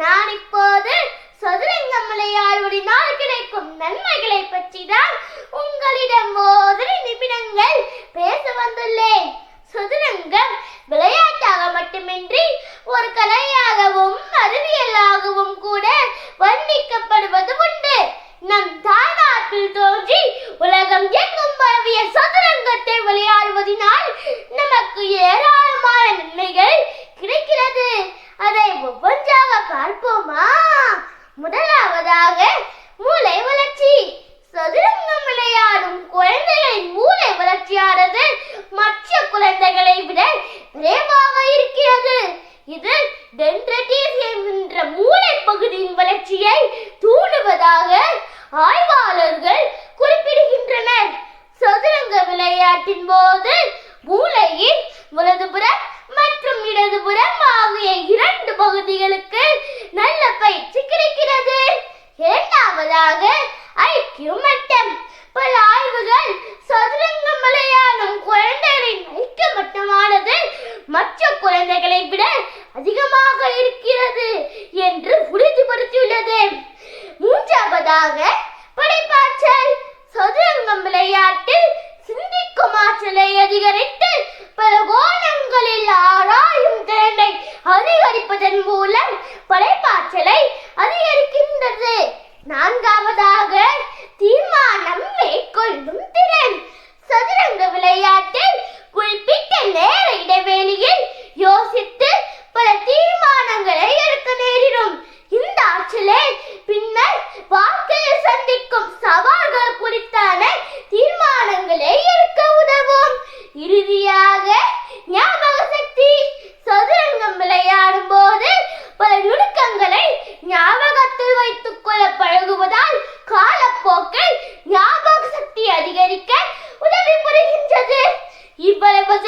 நான் இப்போது சதுரங்கமலையாளுடைய நாள் கிடைக்கும் நன்மைகளை பற்றி தான் உங்களிடம் ஓதனை நிமிடங்கள் பேச வந்துள்ளேன். சதுரங்கம் விளையாட்டாக மட்டுமின்றி ஒரு கலையாகவும் அறிவியலாகவும் கூட வர்ணிக்கப்படுவது உண்டு. நம் தாய்நாட்டில் தோன்றி உலகம் எங்கும் பரவிய சதுரங்கத்தை விளையாடுவதனால் நமக்கு ஏராளமான நன்மைகள் கிடைக்கிறது. அதை ஒவ்வொன்று பார்ப்போமா முதலாவதாக மூளை வளர்ச்சி. சதுரங்கம் விளையாடும் குழந்தைகளின் மூளை வளர்ச்சியானது மற்ற குழந்தைகளை விட விரைவாக இருக்கிறது. இது டென்ட்ரட்டிஸ் என்ற மூளை பகுதியின் வளர்ச்சியை மற்ற குழந்தைகளை விட அதிகமாக இருக்கிறது என்று உறுதிப்படுத்தியுள்ளது. மூன்றாவதாக படைப்பாற்றல். சதுரங்கம் விளையாட்டில் சிந்திக்கும் ஆற்றலை அதிகரித்து பல கோணங்களில் ஆராயும் திறனை அதிகரிப்பதன் மூலம் படைப்பாற்றலை அதிகரிக்கின்றது. நான்காவதாக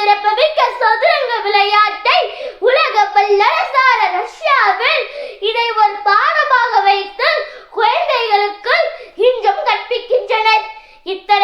சிறப்புமிக்க சதுரங்க விளையாட்டை உலக வல்லரசார ரஷ்யாவில் இதை ஒரு பாடமாக வைத்து குழந்தைகளுக்கு இன்றும் கற்பிக்கின்றனர். இத்தனை